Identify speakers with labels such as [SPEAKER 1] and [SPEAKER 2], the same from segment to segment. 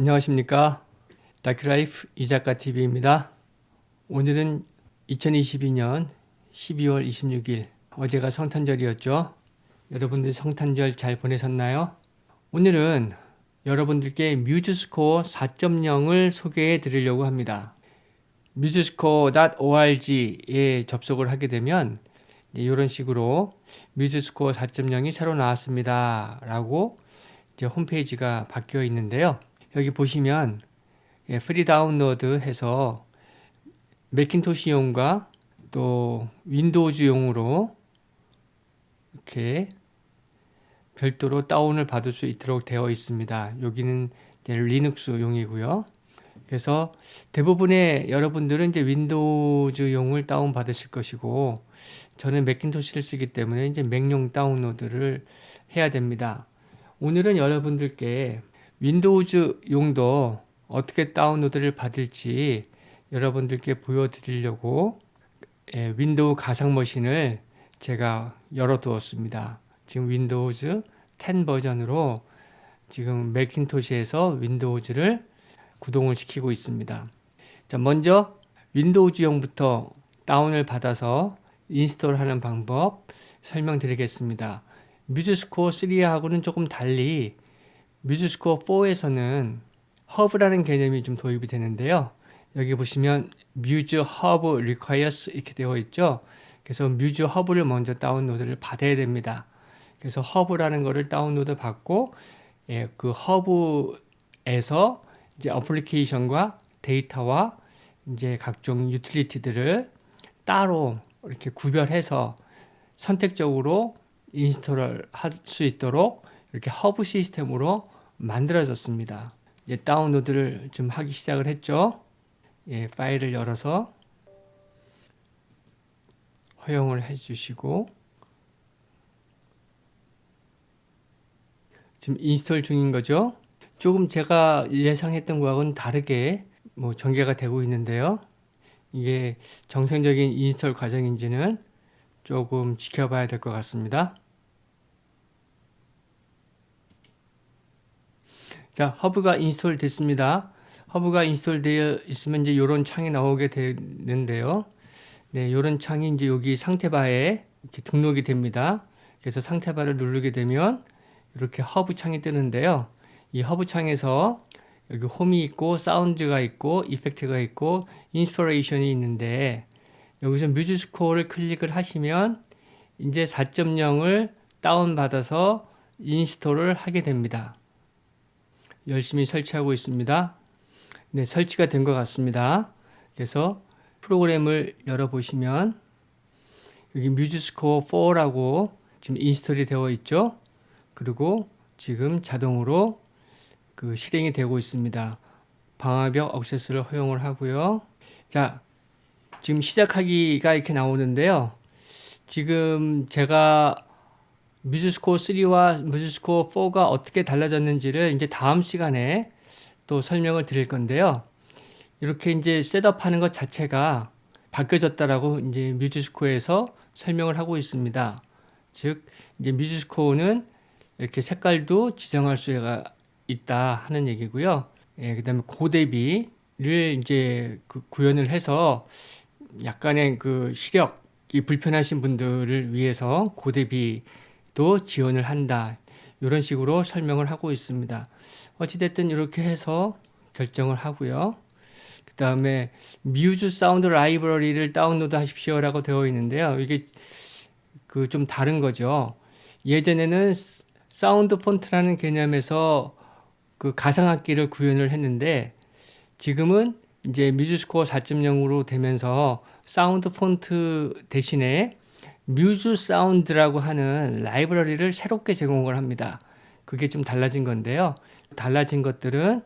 [SPEAKER 1] 안녕하십니까. 다큐라이프 이작가 TV입니다. 오늘은 2022년 12월 26일 어제가 성탄절이었죠. 여러분들 성탄절 잘 보내셨나요? 오늘은 여러분들께 뮤즈스코어 4.0을 소개해 드리려고 합니다. 뮤즈스코어.org에 접속을 하게 되면 이런 식으로 뮤즈스코어 4.0이 새로 나왔습니다. 라고 홈페이지가 바뀌어 있는데요. 여기 보시면 예, 프리 다운로드 해서 맥킨토시용과 또 윈도우즈용으로 이렇게 별도로 다운을 받을 수 있도록 되어 있습니다. 여기는 리눅스용이고요. 그래서 대부분의 여러분들은 이제 윈도우즈용을 다운 받으실 것이고 저는 맥킨토시를 쓰기 때문에 이제 맥용 다운로드를 해야 됩니다. 오늘은 여러분들께 윈도우즈 용도 어떻게 다운로드를 받을지 여러분들께 보여드리려고 예, 윈도우 가상 머신을 제가 열어두었습니다. 지금 윈도우즈 10 버전으로 지금 맥킨토시에서 윈도우즈를 구동을 시키고 있습니다. 자, 먼저 윈도우즈용부터 다운을 받아서 인스톨하는 방법 설명드리겠습니다. 뮤즈스코어 3하고는 조금 달리 뮤즈스코어 4에서는 허브라는 개념이 좀 도입이 되는데요. 여기 보시면 뮤즈 허브 requires 이렇게 되어 있죠. 그래서 뮤즈 허브를 먼저 다운로드를 받아야 됩니다. 그래서 허브라는 거를 다운로드 받고 예, 그 허브에서 이제 어플리케이션과 데이터와 이제 각종 유틸리티들을 따로 이렇게 구별해서 선택적으로 인스톨을 할 수 있도록 이렇게 허브 시스템으로 만들어졌습니다. 이제 다운로드를 좀 하기 시작을 했죠. 예, 파일을 열어서 허용을 해주시고 지금 인스톨 중인 거죠. 조금 제가 예상했던 거하고는 다르게 뭐 전개가 되고 있는데요. 이게 정상적인 인스톨 과정인지는 조금 지켜봐야 될 것 같습니다. 자, 허브가 인스톨 됐습니다. 허브가 인스톨 되어 있으면 이제 이런 창이 나오게 되는데요. 네, 이런 창이 이제 여기 상태바에 이렇게 등록이 됩니다. 그래서 상태바를 누르게 되면 이렇게 허브 창이 뜨는데요. 이 허브 창에서 여기 홈이 있고 사운드가 있고 이펙트가 있고 인스퍼레이션이 있는데 여기서 뮤직 스코어를 클릭을 하시면 이제 4.0을 다운 받아서 인스톨을 하게 됩니다. 열심히 설치하고 있습니다. 네, 설치가 된 것 같습니다. 그래서 프로그램을 열어보시면 여기 뮤직스코어 4라고 지금 인스톨이 되어 있죠. 그리고 지금 자동으로 그 실행이 되고 있습니다. 방화벽 억세스를 허용을 하고요. 자, 지금 시작하기가 이렇게 나오는데요. 지금 제가 뮤즈스코어 3와 뮤즈스코어 4가 어떻게 달라졌는지를 이제 다음 시간에 또 설명을 드릴 건데요. 이렇게 이제 셋업하는 것 자체가 바뀌어졌다라고 이제 뮤즈스코어에서 설명을 하고 있습니다. 즉 이제 뮤즈스코어는 이렇게 색깔도 지정할 수가 있다 하는 얘기고요. 예, 그다음에 고대비를 이제 그 구현을 해서 약간의 그 시력이 불편하신 분들을 위해서 고대비 도 지원을 한다. 이런 식으로 설명을 하고 있습니다. 어찌됐든 이렇게 해서 결정을 하고요. 그 다음에 뮤즈 사운드 라이브러리를 다운로드 하십시오 라고 되어 있는데요. 이게 그 좀 다른 거죠. 예전에는 사운드 폰트라는 개념에서 그 가상악기를 구현을 했는데 지금은 이제 뮤즈스코어 4.0으로 되면서 사운드 폰트 대신에 뮤즈 사운드라고 하는 라이브러리를 새롭게 제공을 합니다. 그게 좀 달라진 건데요. 달라진 것들은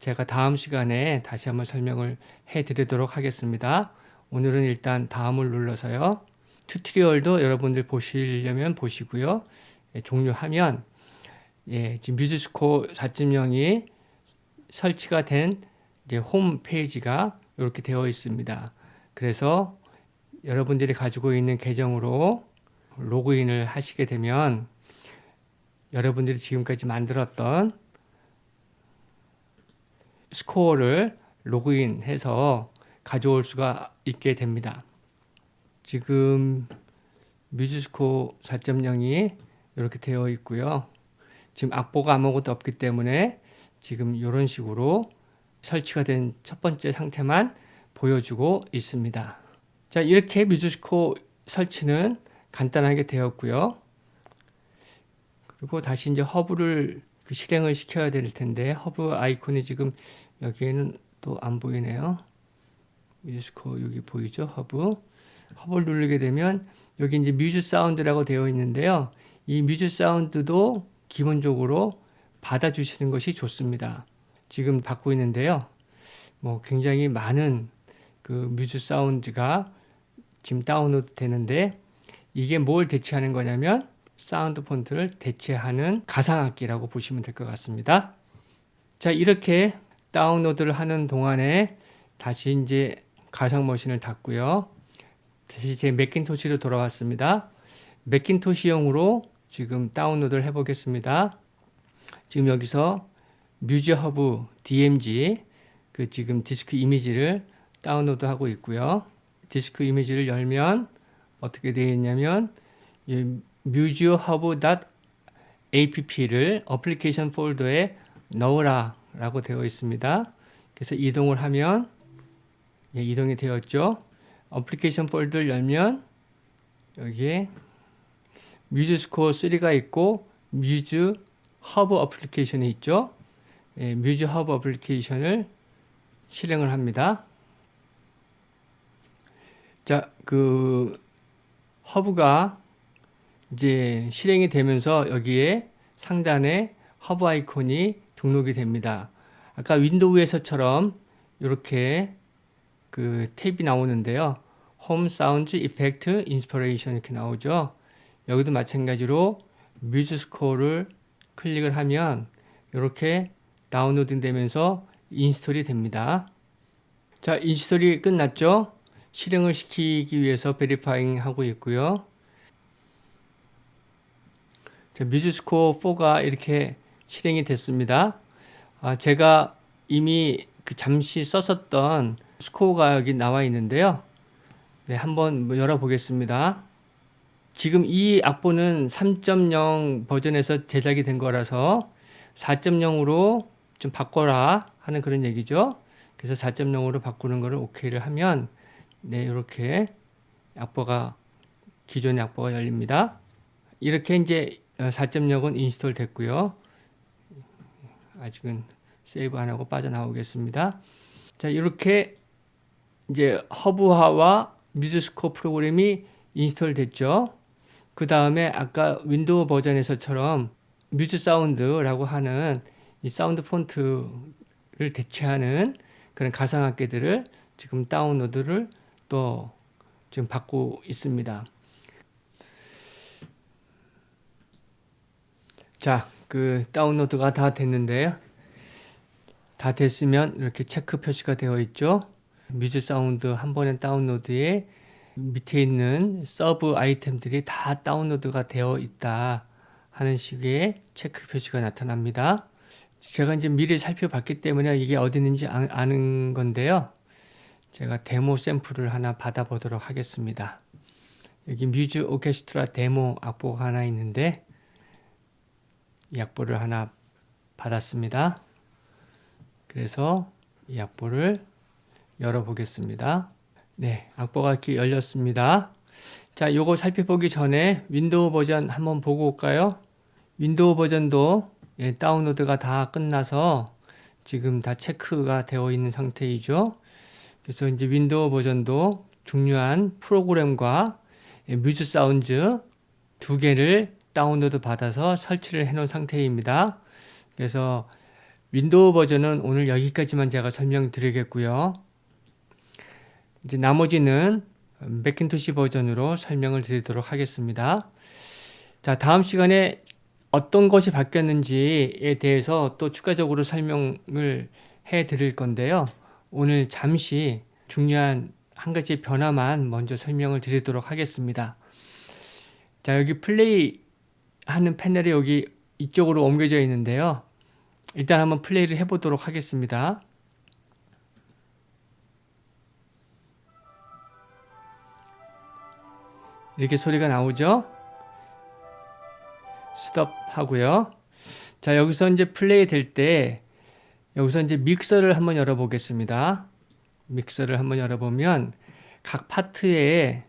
[SPEAKER 1] 제가 다음 시간에 다시 한번 설명을 해 드리도록 하겠습니다. 오늘은 일단 다음을 눌러서요. 튜토리얼도 여러분들 보시려면 보시고요. 예, 종료하면 예, 지금 뮤즈스코 4.0이 설치가 된 이제 홈 페이지가 이렇게 되어 있습니다. 그래서 여러분들이 가지고 있는 계정으로 로그인을 하시게 되면 여러분들이 지금까지 만들었던 스코어를 로그인해서 가져올 수가 있게 됩니다. 지금 뮤즈스코 4.0이 이렇게 되어 있고요. 지금 악보가 아무것도 없기 때문에 지금 이런 식으로 설치가 된 첫 번째 상태만 보여주고 있습니다. 자, 이렇게 뮤즈스코 설치는 간단하게 되었고요. 그리고 다시 이제 허브를 그 실행을 시켜야 될 텐데 허브 아이콘이 지금 여기에는 또 안 보이네요. 뮤즈스코 여기 보이죠? 허브. 허브를 누르게 되면 여기 이제 뮤즈 사운드라고 되어 있는데요. 이 뮤즈 사운드도 기본적으로 받아주시는 것이 좋습니다. 지금 받고 있는데요. 뭐 굉장히 많은 그 뮤즈 사운드가 지금 다운로드 되는데 이게 뭘 대체하는 거냐면 사운드 폰트를 대체하는 가상악기라고 보시면 될 것 같습니다. 자, 이렇게 다운로드를 하는 동안에 다시 이제 가상 머신을 닫고요. 다시 제 맥킨토시로 돌아왔습니다. 맥킨토시용으로 지금 다운로드를 해보겠습니다. 지금 여기서 뮤즈허브 DMG 그 지금 디스크 이미지를 다운로드 하고 있고요. 디스크 이미지를 열면 어떻게 되어 있냐면 뮤즈허브.app를 어플리케이션 폴더에 넣으라 라고 되어 있습니다. 그래서 이동을 하면 예, 이동이 되었죠. 어플리케이션 폴더를 열면 여기에 뮤즈 스코어 3가 있고 뮤즈 허브 어플리케이션이 있죠. 예, 뮤즈 허브 어플리케이션을 실행을 합니다. 자, 그 허브가 이제 실행이 되면서 여기에 상단에 허브 아이콘이 등록이 됩니다. 아까 윈도우에서처럼 이렇게 그 탭이 나오는데요. 홈 사운드 이펙트 인스퍼레이션 이렇게 나오죠. 여기도 마찬가지로 뮤즈 스코어를 클릭을 하면 이렇게 다운로딩 되면서 인스톨이 됩니다. 자, 인스톨이 끝났죠? 실행을 시키기 위해서 베리파잉 하고 있고요. 자, 뮤즈스코어 4가 이렇게 실행이 됐습니다. 아, 제가 이미 그 잠시 썼었던 스코어가 여기 나와 있는데요. 네, 한번 뭐 열어보겠습니다. 지금 이 악보는 3.0 버전에서 제작이 된 거라서 4.0으로 좀 바꿔라 하는 그런 얘기죠. 그래서 4.0으로 바꾸는 거를 오케이를 하면 네, 이렇게 악보가 기존의 악보가 열립니다. 이렇게 이제 4.0은 인스톨 됐고요. 아직은 세이브 안 하고 빠져나오겠습니다. 자, 이렇게 이제 허브화와 뮤즈스코 프로그램이 인스톨 됐죠. 그 다음에 아까 윈도우 버전에서처럼 뮤즈 사운드라고 하는 이 사운드 폰트를 대체하는 그런 가상악기들을 지금 다운로드를 또 지금 받고 있습니다. 자, 그 다운로드가 다 됐는데요. 다 됐으면 이렇게 체크 표시가 되어 있죠. 뮤즈 사운드 한 번에 다운로드에 밑에 있는 서브 아이템들이 다 다운로드가 되어 있다 하는 식의 체크 표시가 나타납니다. 제가 이제 미리 살펴봤기 때문에 이게 어디 있는지 아는 건데요. 제가 데모 샘플을 하나 받아보도록 하겠습니다. 여기 뮤즈 오케스트라 데모 악보가 하나 있는데 이 악보를 하나 받았습니다. 그래서 이 악보를 열어보겠습니다. 네, 악보가 이렇게 열렸습니다. 자, 요거 살펴보기 전에 윈도우 버전 한번 보고 올까요? 윈도우 버전도 예, 다운로드가 다 끝나서 지금 다 체크가 되어 있는 상태이죠. 그래서 이제 윈도우 버전도 중요한 프로그램과 예, 뮤즈 사운드 두 개를 다운로드 받아서 설치를 해 놓은 상태입니다. 그래서 윈도우 버전은 오늘 여기까지만 제가 설명드리겠고요. 이제 나머지는 맥킨토시 버전으로 설명을 드리도록 하겠습니다. 자, 다음 시간에 어떤 것이 바뀌었는지에 대해서 또 추가적으로 설명을 해 드릴 건데요. 오늘 잠시 중요한 한 가지 변화만 먼저 설명을 드리도록 하겠습니다. 자, 여기 플레이 하는 패널이 여기 이쪽으로 옮겨져 있는데요. 일단 한번 플레이를 해보도록 하겠습니다. 이렇게 소리가 나오죠? 스톱 하고요. 자, 여기서 이제 플레이 될 때 여기서 이제 믹서를 한번 열어 보겠습니다. 믹서를 한번 열어 보면 각 파트에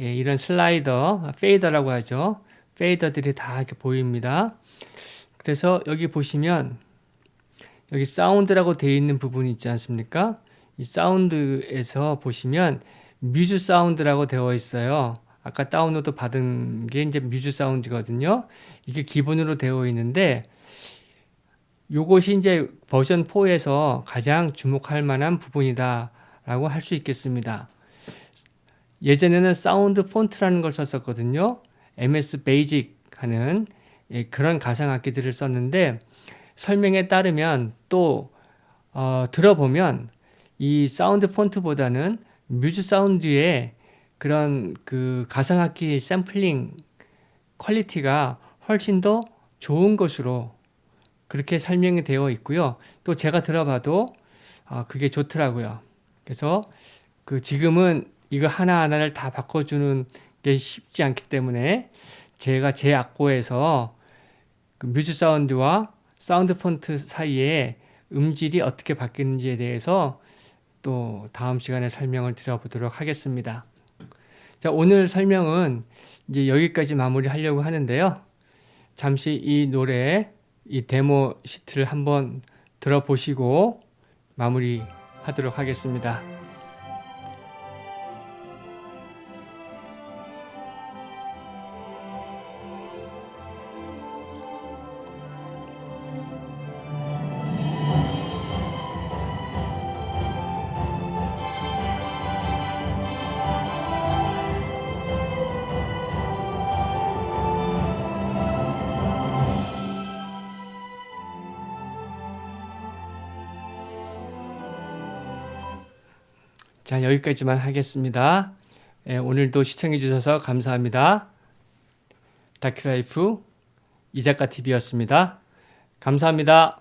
[SPEAKER 1] 예, 이런 슬라이더, 페이더라고 하죠. 페이더들이 다 이렇게 보입니다. 그래서 여기 보시면 여기 사운드라고 되어 있는 부분이 있지 않습니까? 이 사운드에서 보시면 뮤즈 사운드라고 되어 있어요. 아까 다운로드 받은 게 이제 뮤즈 사운드거든요. 이게 기본으로 되어 있는데 요것이 이제 버전 4에서 가장 주목할 만한 부분이다라고 할 수 있겠습니다. 예전에는 사운드 폰트라는 걸 썼었거든요. MS 베이직 하는 예, 그런 가상 악기들을 썼는데 설명에 따르면 또 어, 들어보면 이 사운드 폰트보다는 뮤즈 사운드의 그런 그 가상 악기 샘플링 퀄리티가 훨씬 더 좋은 것으로 그렇게 설명이 되어 있고요. 또 제가 들어봐도 아, 그게 좋더라고요. 그래서 그 지금은 이거 하나하나를 다 바꿔주는 게 쉽지 않기 때문에 제가 제 악보에서 그 뮤즈 사운드와 사운드 폰트 사이에 음질이 어떻게 바뀌는지에 대해서 또 다음 시간에 설명을 드려보도록 하겠습니다. 자, 오늘 설명은 이제 여기까지 마무리 하려고 하는데요. 잠시 이 노래, 이 데모 시트를 한번 들어보시고 마무리 하도록 하겠습니다. 자, 여기까지만 하겠습니다. 예, 오늘도 시청해 주셔서 감사합니다. 다큐라이프 이작가 TV였습니다. 감사합니다.